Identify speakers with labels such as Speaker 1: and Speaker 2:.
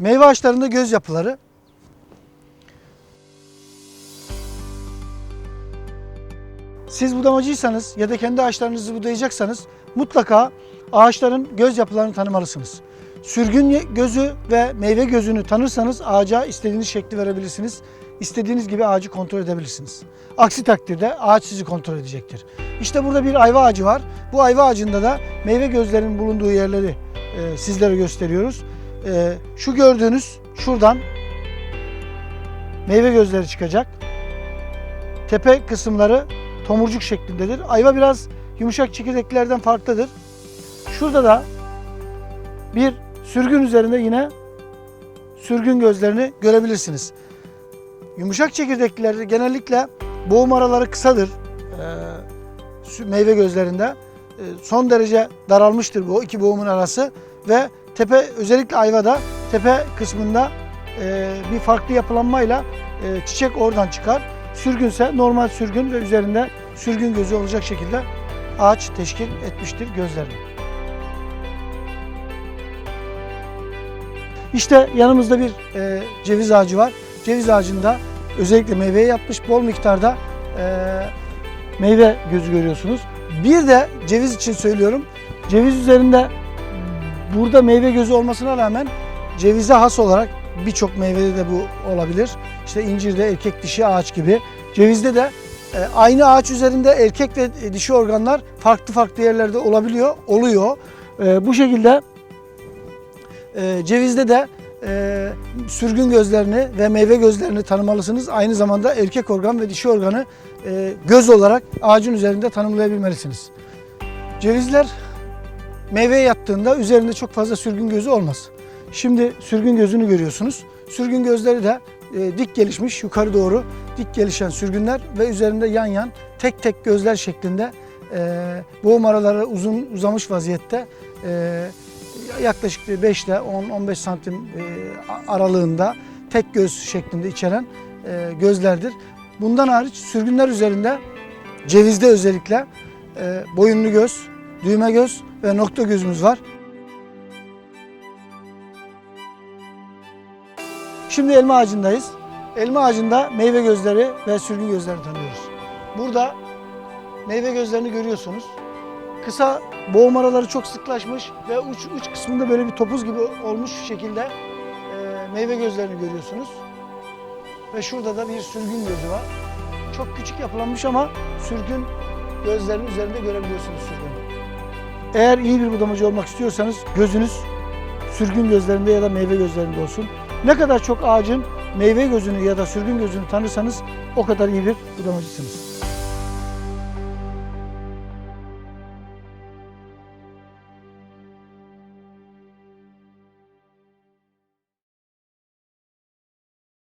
Speaker 1: Meyve ağaçlarında göz yapıları. Siz budamacıysanız ya da kendi ağaçlarınızı budayacaksanız mutlaka ağaçların göz yapılarını tanımalısınız. Sürgün gözü ve meyve gözünü tanırsanız ağaca istediğiniz şekli verebilirsiniz. İstediğiniz gibi ağacı kontrol edebilirsiniz. Aksi takdirde ağaç sizi kontrol edecektir. İşte burada bir ayva ağacı var. Bu ayva ağacında da meyve gözlerinin bulunduğu yerleri e, sizlere gösteriyoruz. E, şu gördüğünüz şuradan meyve gözleri çıkacak. Tepe kısımları tomurcuk şeklindedir. Ayva biraz yumuşak çekirdeklerden farklıdır. Şurada da bir sürgün üzerinde yine sürgün gözlerini görebilirsiniz. Yumuşak çekirdeklerde genellikle boğum araları kısadır. Ee, meyve gözlerinde. Ee, son derece daralmıştır bu iki boğumun arası ve tepe özellikle ayvada tepe kısmında e, bir farklı yapılanmayla e, çiçek oradan çıkar. Sürgünse normal sürgün ve üzerinde sürgün gözü olacak şekilde ağaç teşkil etmiştir gözlerini. İşte yanımızda bir e, ceviz ağacı var. Ceviz ağacında özellikle meyveye yapmış bol miktarda e, meyve gözü görüyorsunuz. Bir de ceviz için söylüyorum. Ceviz üzerinde burada meyve gözü olmasına rağmen cevize has olarak birçok meyvede de bu olabilir. İşte incirde erkek dişi ağaç gibi. Cevizde de e, aynı ağaç üzerinde erkek ve dişi organlar farklı farklı yerlerde olabiliyor, oluyor. E, bu şekilde e, cevizde de sürgün gözlerini ve meyve gözlerini tanımalısınız. Aynı zamanda erkek organ ve dişi organı göz olarak ağacın üzerinde tanımlayabilmelisiniz. Cevizler meyveye yattığında üzerinde çok fazla sürgün gözü olmaz. Şimdi sürgün gözünü görüyorsunuz. Sürgün gözleri de e, dik gelişmiş, yukarı doğru dik gelişen sürgünler ve üzerinde yan yan tek tek gözler şeklinde e, boğum araları uzun uzamış vaziyette e, yaklaşık 5 ile 10-15 santim e, aralığında tek göz şeklinde içeren e, gözlerdir. Bundan hariç sürgünler üzerinde cevizde özellikle e, boyunlu göz, düğme göz ve nokta gözümüz var. Şimdi elma ağacındayız. Elma ağacında meyve gözleri ve sürgün gözlerini tanıyoruz. Burada meyve gözlerini görüyorsunuz. Kısa boğum araları çok sıklaşmış ve uç, uç kısmında böyle bir topuz gibi olmuş şekilde e, meyve gözlerini görüyorsunuz. Ve şurada da bir sürgün gözü var. Çok küçük yapılanmış ama sürgün gözlerinin üzerinde görebiliyorsunuz sürgünü. Eğer iyi bir budamacı olmak istiyorsanız gözünüz sürgün gözlerinde ya da meyve gözlerinde olsun. Ne kadar çok ağacın meyve gözünü ya da sürgün gözünü tanırsanız o kadar iyi bir budamacısınız.